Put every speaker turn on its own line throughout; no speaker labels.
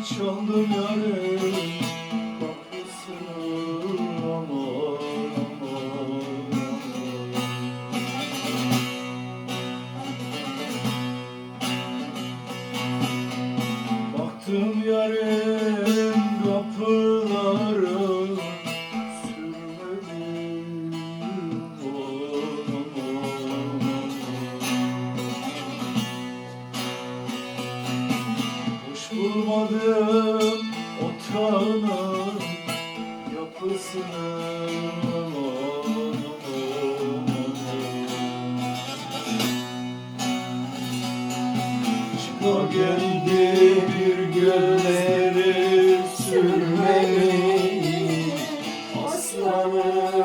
hiç oldum yarım vatanın yapısını Çıka geldi bir gölleri sürmeli
aslanım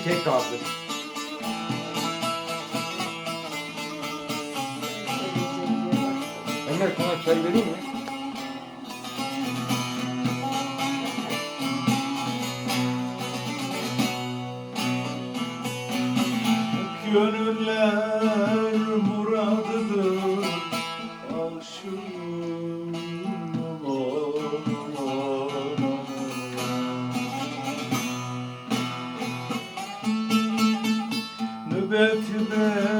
bir tek kaldı. Ömer sana çay vereyim mi?
Gönül gurbet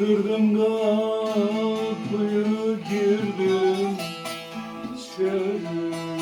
Bastırdım kapıyı girdim içeri.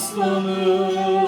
Aslanım